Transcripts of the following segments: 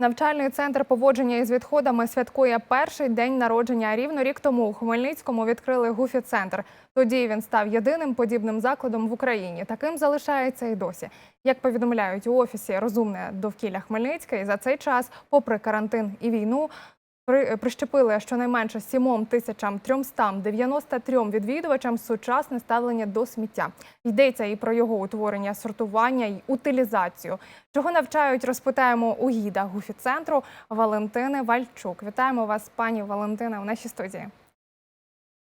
Навчальний центр поводження із відходами святкує перший день народження. Рівно рік тому у Хмельницькому відкрили гуфі центр. Тоді він став єдиним подібним закладом в Україні. Таким залишається і досі. Як повідомляють у офісі Розумне довкілля Хмельницька, і за цей час, попри карантин і війну, прищепили щонайменше 7 тисячам 393 відвідувачам сучасне ставлення до сміття. Йдеться і про його утворення, сортування і утилізацію. Чого навчають, розпитаємо у гіда гуфі центру Валентини Вальчук. Вітаємо вас, пані Валентина, у нашій студії.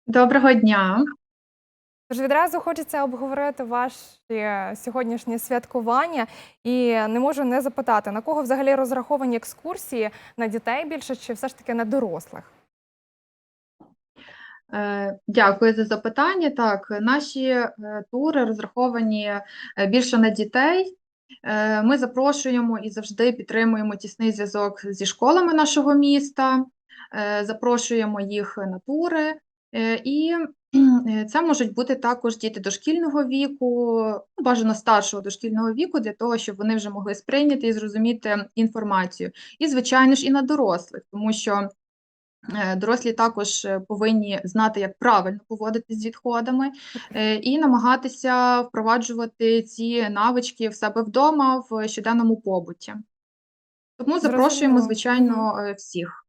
Доброго дня. Тож відразу хочеться обговорити ваші сьогоднішні святкування, і не можу не запитати, на кого взагалі розраховані екскурсії на дітей більше, чи все ж таки на дорослих? Е, Дякую за запитання. Так, наші е, тури розраховані е, більше на дітей. Ми запрошуємо і завжди підтримуємо тісний зв'язок зі школами нашого міста, запрошуємо їх на тури. І це можуть бути також діти дошкільного віку, ну, бажано старшого дошкільного віку, для того, щоб вони вже могли сприйняти і зрозуміти інформацію. І, звичайно ж, і на дорослих, тому що Е, Дорослі також е, повинні знати, як правильно поводитись з відходами, е, і намагатися впроваджувати ці навички в себе вдома в щоденному побуті. Тому запрошуємо, звичайно, е, всіх.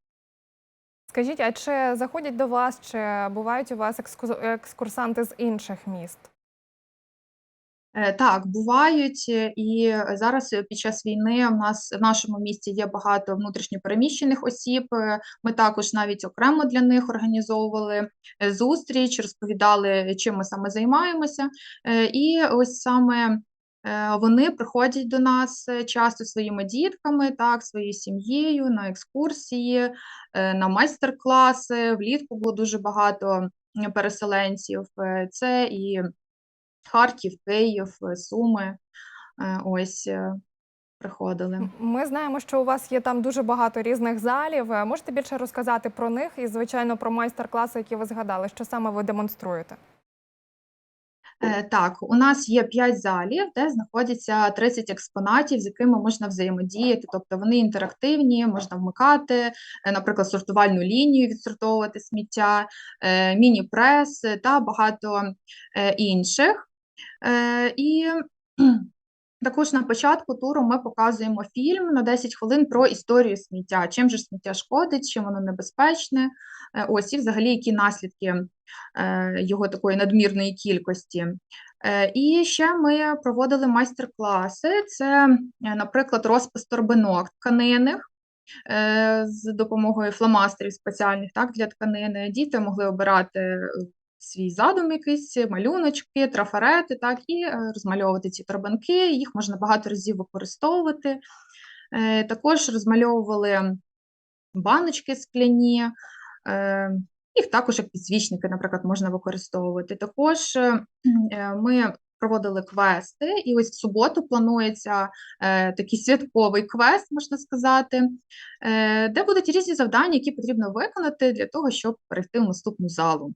Скажіть, а чи заходять до вас, чи бувають у вас екску- екскурсанти з інших міст? Е, Так, бувають, е, і зараз під час війни в нас в нашому місті є багато внутрішньопереміщених осіб. Е, Ми також навіть окремо для них організовували зустріч, розповідали, чим ми саме займаємося. І ось саме вони приходять до нас е, часто своїми дітками, так, своєю сім'єю на екскурсії, е, на майстер-класи. Влітку було дуже багато переселенців. Е, Це і Харків, Київ, е, Суми. е, Ось е, приходили. Ми знаємо, що у вас є там дуже багато різних залів. Е, Можете більше розказати про них і, звичайно, про майстер-класи, які ви згадали, що саме ви демонструєте? Е, Так, у нас є 5 залів, де знаходяться 30 експонатів, з якими можна взаємодіяти. Тобто вони інтерактивні, можна вмикати, е, наприклад, сортувальну лінію, відсортовувати сміття, е, міні-прес та багато інших. І також на початку туру ми показуємо фільм на 10 хвилин про історію сміття. Чим же сміття шкодить, чим воно небезпечне, е, ось і взагалі які наслідки е, його такої надмірної кількості. Е, І ще ми проводили майстер-класи. Це, наприклад, розпис торбинок тканинних з допомогою фломастерів спеціальних так, для тканини. Діти могли обирати свій задум якийсь, малюночки, трафарети, так, і е, розмальовувати ці торбинки. Їх можна багато разів використовувати. Е, Також розмальовували баночки скляні. е, їх також як підсвічники, наприклад, можна використовувати. Також ми проводили квести, і ось в суботу планується такий святковий квест, можна сказати, де будуть різні завдання, які потрібно виконати для того, щоб перейти в наступну залу.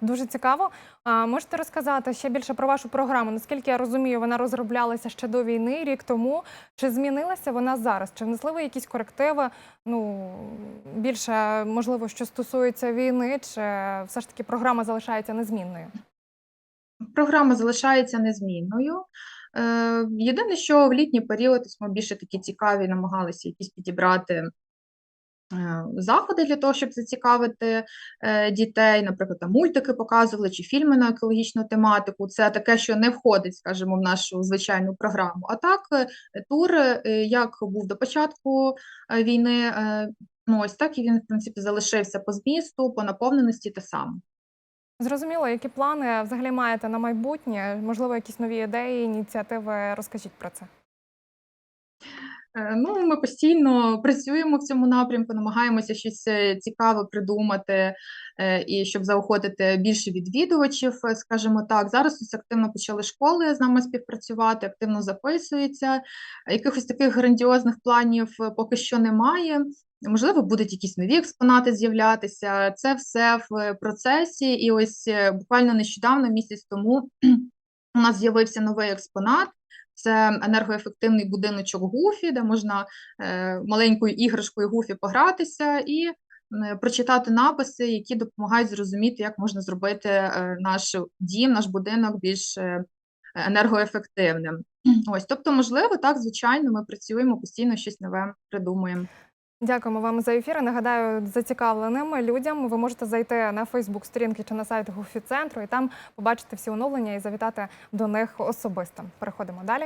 Дуже цікаво. А можете розказати ще більше про вашу програму? Наскільки я розумію, вона розроблялася ще до війни, рік тому. Чи змінилася вона зараз? Чи внесли ви якісь корективи? Ну більше можливо, що стосується війни, чи все ж таки програма залишається незмінною? Програма залишається незмінною. Е, Єдине, що в літній період ми більше такі цікаві намагалися якісь підібрати заходи для того, щоб зацікавити е, дітей. Наприклад, там мультики показували чи фільми на екологічну тематику. Це таке, що не входить, скажімо, в нашу звичайну програму. А так, е, тур, е, як був до початку е, війни, е, ну ось так і він, в принципі, залишився по змісту, по наповненості те саме. Зрозуміло, які плани взагалі маєте на майбутнє? Можливо, якісь нові ідеї, ініціативи? Розкажіть про це. Е, Ну, ми постійно працюємо в цьому напрямку, намагаємося щось е, цікаве придумати, е, і щоб заохотити більше відвідувачів, скажімо так. Зараз ось активно почали школи з нами співпрацювати, активно записуються. Якихось таких грандіозних планів поки що немає. Можливо, будуть якісь нові експонати з'являтися. Це все в процесі. І ось буквально нещодавно, місяць тому, у нас з'явився новий експонат. Це енергоефективний будиночок Гуфі, де можна е, маленькою іграшкою Гуфі погратися і прочитати написи, які допомагають зрозуміти, як можна зробити е, наш дім, наш будинок більш е, енергоефективним. Ось, тобто, можливо, так, звичайно, ми працюємо постійно щось нове придумуємо. Дякуємо вам за ефір. Нагадаю, зацікавленим людям ви можете зайти на Фейсбук сторінки чи на сайт Гуфі центру і там побачити всі оновлення і завітати до них особисто. Переходимо далі.